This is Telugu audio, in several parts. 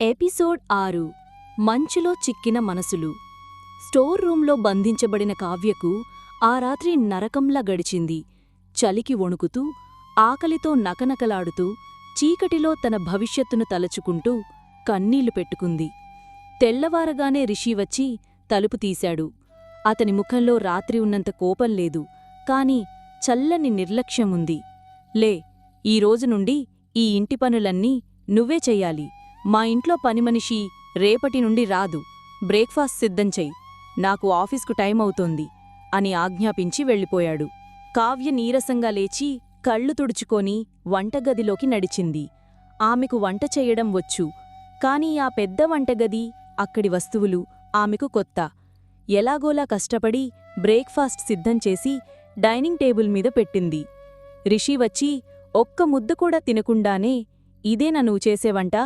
ఎపిసోడ్ ఆరు. మంచులో చిక్కిన మనసులు. స్టోర్ రూంలో బంధించబడిన కావ్యకు ఆ రాత్రి నరకంలా గడిచింది. చలికి వణుకుతూ ఆకలితో నకనకలాడుతూ చీకటిలో తన భవిష్యత్తును తలచుకుంటూ కన్నీళ్ళు పెట్టుకుంది. తెల్లవారగానే రిషి వచ్చి తలుపు తీశాడు. అతని ముఖంలో రాత్రి ఉన్నంత కోపం లేదు. కాని చల్లని నిర్లక్ష్యముంది. లే ఈ నుండి ఈ ఇంటి పనులన్నీ నువ్వే చెయ్యాలి. మా ఇంట్లో పనిమనిషి రేపటి నుండి రాదు. బ్రేక్ఫాస్ట్ సిద్ధం చెయ్యి నాకు ఆఫీస్కు టైం అవుతోంది అని ఆజ్ఞాపించి వెళ్ళిపోయాడు. కావ్య నీరసంగా లేచి కళ్ళు తుడుచుకొని వంటగదిలోకి నడిచింది. ఆమెకు వంట చెయ్యడం వచ్చు. కాని ఆ పెద్ద వంటగది అక్కడి వస్తువులు ఆమెకు కొత్త. ఎలాగోలా కష్టపడి బ్రేక్ఫాస్ట్ సిద్ధం చేసి డైనింగ్ టేబుల్ మీద పెట్టింది. రిషి వచ్చి ఒక్క ముద్ద కూడా తినకుండానే ఇదేనా నువ్వు చేసేవంట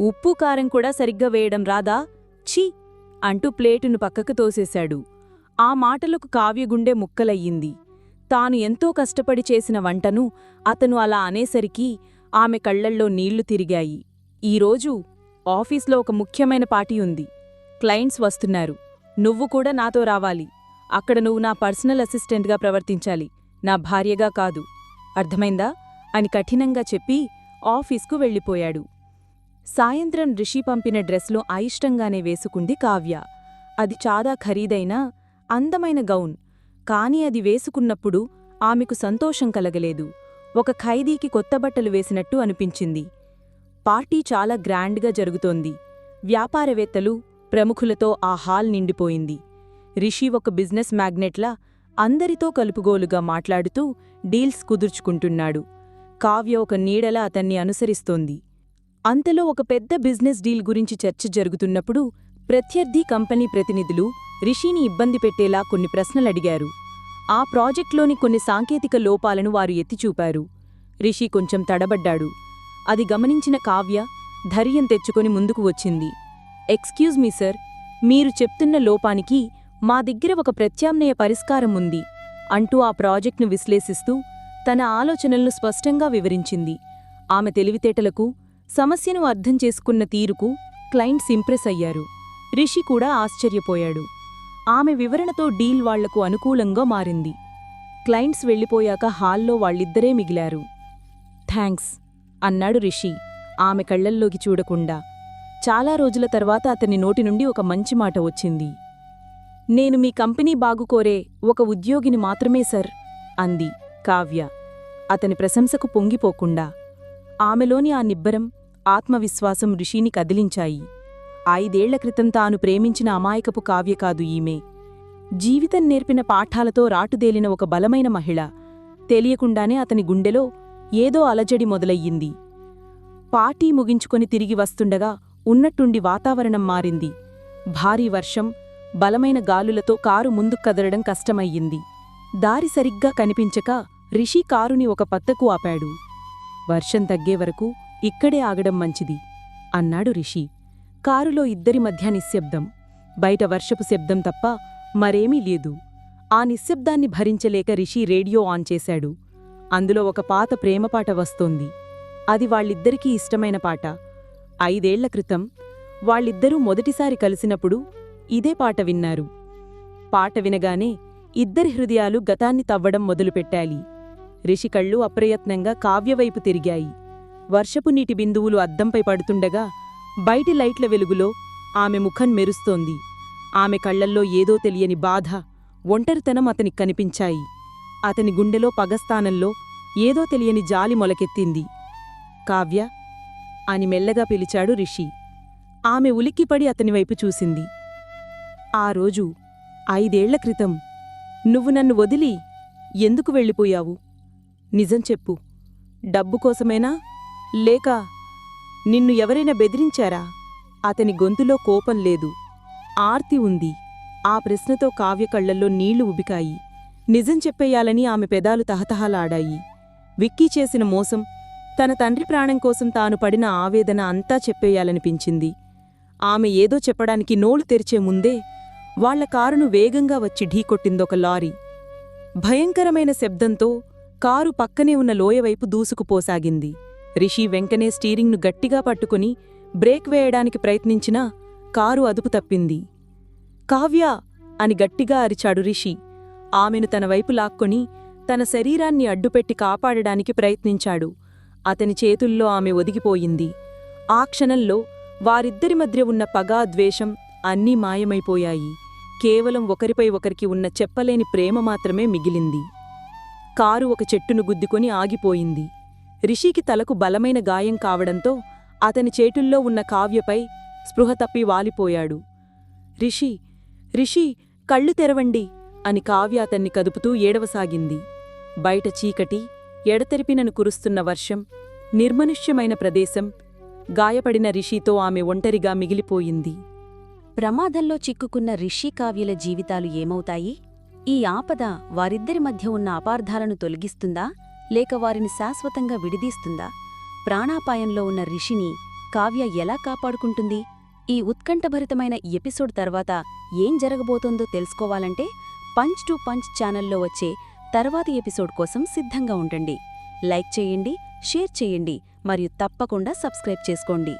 ఉప్పు కారం కూడా సరిగ్గా వేయడం రాదా? ఛీ! అంటూ ప్లేటును పక్కకు తోసేశాడు. ఆ మాటలకు కావ్యగుండె ముక్కలయ్యింది. తాను ఎంతో కష్టపడి చేసిన వంటను అతను అలా అనేసరికి ఆమె కళ్ళల్లో నీళ్ళు తిరిగాయి. ఈరోజు ఆఫీస్లో ఒక ముఖ్యమైన పార్టీ ఉంది. క్లయింట్స్ వస్తున్నారు. నువ్వు కూడా నాతో రావాలి. అక్కడ నువ్వు నా పర్సనల్ అసిస్టెంట్గా ప్రవర్తించాలి. నా భార్యగా కాదు. అర్థమైందా? అని కఠినంగా చెప్పి ఆఫీస్కు వెళ్ళిపోయాడు. సాయంత్రం రిషి పంపిన డ్రెస్లో అయిష్టంగానే వేసుకుంది కావ్య. అది చాలా ఖరీదైన అందమైన గౌన్. కాని అది వేసుకున్నప్పుడు ఆమెకు సంతోషం కలగలేదు. ఒక ఖైదీకి కొత్త బట్టలు వేసినట్టు అనిపించింది. పార్టీ చాలా గ్రాండ్గా జరుగుతోంది. వ్యాపారవేత్తలు ప్రముఖులతో ఆ హాల్ నిండిపోయింది. రిషి ఒక బిజినెస్ మ్యాగ్నెట్లా అందరితో కలుపుగోలుగా మాట్లాడుతూ డీల్స్ కుదుర్చుకుంటున్నాడు. కావ్య ఒక నీడలా అతన్ని అనుసరిస్తోంది. అంతలో ఒక పెద్ద బిజినెస్ డీల్ గురించి చర్చ జరుగుతున్నప్పుడు ప్రత్యర్థి కంపెనీ ప్రతినిధులు రిషిని ఇబ్బంది పెట్టేలా కొన్ని ప్రశ్నలడిగారు ఆ ప్రాజెక్ట్లోని కొన్ని సాంకేతిక లోపాలను వారు ఎత్తిచూపారు. రిషి కొంచెం తడబడ్డాడు. అది గమనించిన కావ్య ధైర్యం తెచ్చుకొని ముందుకు వచ్చింది. ఎక్స్క్యూజ్ మీ సర్ మీరు చెప్తున్న లోపానికి మా దగ్గర ఒక ప్రత్యామ్నాయ పరిష్కారం ఉంది అంటూ ఆ ప్రాజెక్ట్ను విశ్లేషిస్తూ తన ఆలోచనలను స్పష్టంగా వివరించింది. ఆమె తెలివితేటలకు సమస్యను అర్థం చేసుకున్న తీరుకు క్లయింట్స్ ఇంప్రెస్ అయ్యారు. రిషి కూడా ఆశ్చర్యపోయాడు. ఆమె వివరణతో డీల్ వాళ్ళకు అనుకూలంగా మారింది. క్లయింట్స్ వెళ్ళిపోయాక హాల్లో వాళ్ళిద్దరే మిగిలారు. థ్యాంక్స్ అన్నాడు రిషి ఆమె కళ్ళల్లోకి చూడకుండా. చాలా రోజుల తర్వాత అతని నోటి నుండి ఒక మంచి మాట వచ్చింది. నేను మీ కంపెనీ బాగుకోరే ఒక ఉద్యోగిని మాత్రమే సర్ అంది కావ్య. అతని ప్రశంసకు పొంగిపోకుండా. ఆమెలోని ఆ నిబ్బరం ఆత్మవిశ్వాసం ఋషిని కదిలించాయి. ఐదేళ్ళ క్రితం తాను ప్రేమించిన అమాయకపు కావ్య కాదు ఈమె. జీవితం నేర్పిన పాఠాలతో రాటుదేలిన ఒక బలమైన మహిళ. తెలియకుండానే అతని గుండెలో ఏదో అలజడి మొదలయ్యింది. పార్టీ ముగించుకొని తిరిగి వస్తుండగా ఉన్నట్టుండి వాతావరణం మారింది. భారీ వర్షం బలమైన గాలులతో కారు ముందుకు కదలడం కష్టమయ్యింది. దారి సరిగ్గా కనిపించక రిషి కారుని ఒక పత్తకు ఆపాడు. వర్షం తగ్గే వరకు ఇక్కడే ఆగడం మంచిది అన్నాడు రిషి. కారులో ఇద్దరి మధ్య నిశ్శబ్దం. బయట వర్షపు శబ్దం తప్ప మరేమీ లేదు. ఆ నిశ్శబ్దాన్ని భరించలేక రిషి రేడియో ఆన్ చేశాడు. అందులో ఒక పాత ప్రేమపాట వస్తోంది. అది వాళ్ళిద్దరికీ ఇష్టమైన పాట. ఐదేళ్ళ క్రితం వాళ్ళిద్దరూ మొదటిసారి కలిసినప్పుడు ఇదే పాట విన్నారు. పాట వినగానే ఇద్దరి హృదయాలు గతాన్ని తవ్వడం మొదలుపెట్టాలి రిషికళ్ళు అప్రయత్నంగా కావ్యవైపు తిరిగాయి. వర్షపు నీటి బిందువులు అద్దంపై పడుతుండగా బయటి లైట్ల వెలుగులో ఆమె ముఖం మెరుస్తోంది. ఆమె కళ్ళల్లో ఏదో తెలియని బాధ ఒంటరితనం అతనికి కనిపించాయి. అతని గుండెలో పగస్థానంలో ఏదో తెలియని జాలి మొలకెత్తింది. కావ్య అని మెల్లగా పిలిచాడు రిషి. ఆమె ఉలిక్కిపడి అతనివైపు చూసింది. ఆ రోజు ఐదేళ్ళ క్రితం నువ్వు నన్ను వదిలి ఎందుకు వెళ్ళిపోయావు? నిజం చెప్పు. డబ్బు కోసమేనా? లేక నిన్ను ఎవరైనా బెదిరించారా? అతని గొంతులో కోపం లేదు. ఆర్తి ఉంది. ఆ ప్రశ్నతో కావ్య కళ్ళల్లో నీళ్ళు ఉబికాయి. నిజం చెప్పేయాలని ఆమె పెదాలు తహతహలాడాయి. విక్కీ చేసిన మోసం తన తండ్రి ప్రాణం కోసం తాను పడిన ఆవేదన అంతా చెప్పేయాలనిపించింది. ఆమె ఏదో చెప్పడానికి నోలు తెరిచే ముందే వాళ్ళ కారును వేగంగా వచ్చి ఢీకొట్టిందొక లారీ. భయంకరమైన శబ్దంతో కారు పక్కనే ఉన్న లోయవైపు దూసుకుపోసాగింది. రిషి వెంకనే స్టీరింగ్ను గట్టిగా పట్టుకుని బ్రేక్ వేయడానికి ప్రయత్నించినా కారు అదుపు తప్పింది. కావ్య అని గట్టిగా అరిచాడు రిషి. ఆమెను తన వైపు లాక్కొని తన శరీరాన్ని అడ్డుపెట్టి కాపాడడానికి ప్రయత్నించాడు. అతని చేతుల్లో ఆమె ఒదిగిపోయింది. ఆ క్షణంలో వారిద్దరి మధ్య ఉన్న పగా ద్వేషం అన్నీ మాయమైపోయాయి. కేవలం ఒకరిపై ఒకరికి ఉన్న చెప్పలేని ప్రేమ మాత్రమే మిగిలింది. కారు ఒక చెట్టును గుద్దుకొని ఆగిపోయింది. రిషికి తలకు బలమైన గాయం కావడంతో అతని చేతుల్లో ఉన్న కావ్యపై స్పృహ తప్పి వాలిపోయాడు. రిషి రిషి కళ్ళు తెరవండి అని కావ్య అతన్ని కదుపుతూ ఏడవసాగింది. బయట చీకటి ఎడతెరిపినను కురుస్తున్న వర్షం నిర్మనుష్యమైన ప్రదేశం గాయపడిన రిషితో ఆమె ఒంటరిగా మిగిలిపోయింది. ప్రమాదంలో చిక్కుకున్న రిషి కావ్యల జీవితాలు ఏమవుతాయి? ఈ ఆపద వారిద్దరి మధ్య ఉన్న అపార్థాలను తొలగిస్తుందా? లేక వారిని శాశ్వతంగా విడిదీస్తుందా? ప్రాణాపాయంలో ఉన్న రిషిని కావ్య ఎలా కాపాడుకుంటుంది? ఈ ఉత్కంఠభరితమైన ఎపిసోడ్ తర్వాత ఏం జరగబోతోందో తెలుసుకోవాలంటే పంచ్ టు పంచ్ ఛానల్లో వచ్చే తర్వాతి ఎపిసోడ్ కోసం సిద్ధంగా ఉండండి. లైక్ చేయండి షేర్ చేయండి మరియు తప్పకుండా సబ్స్క్రైబ్ చేసుకోండి.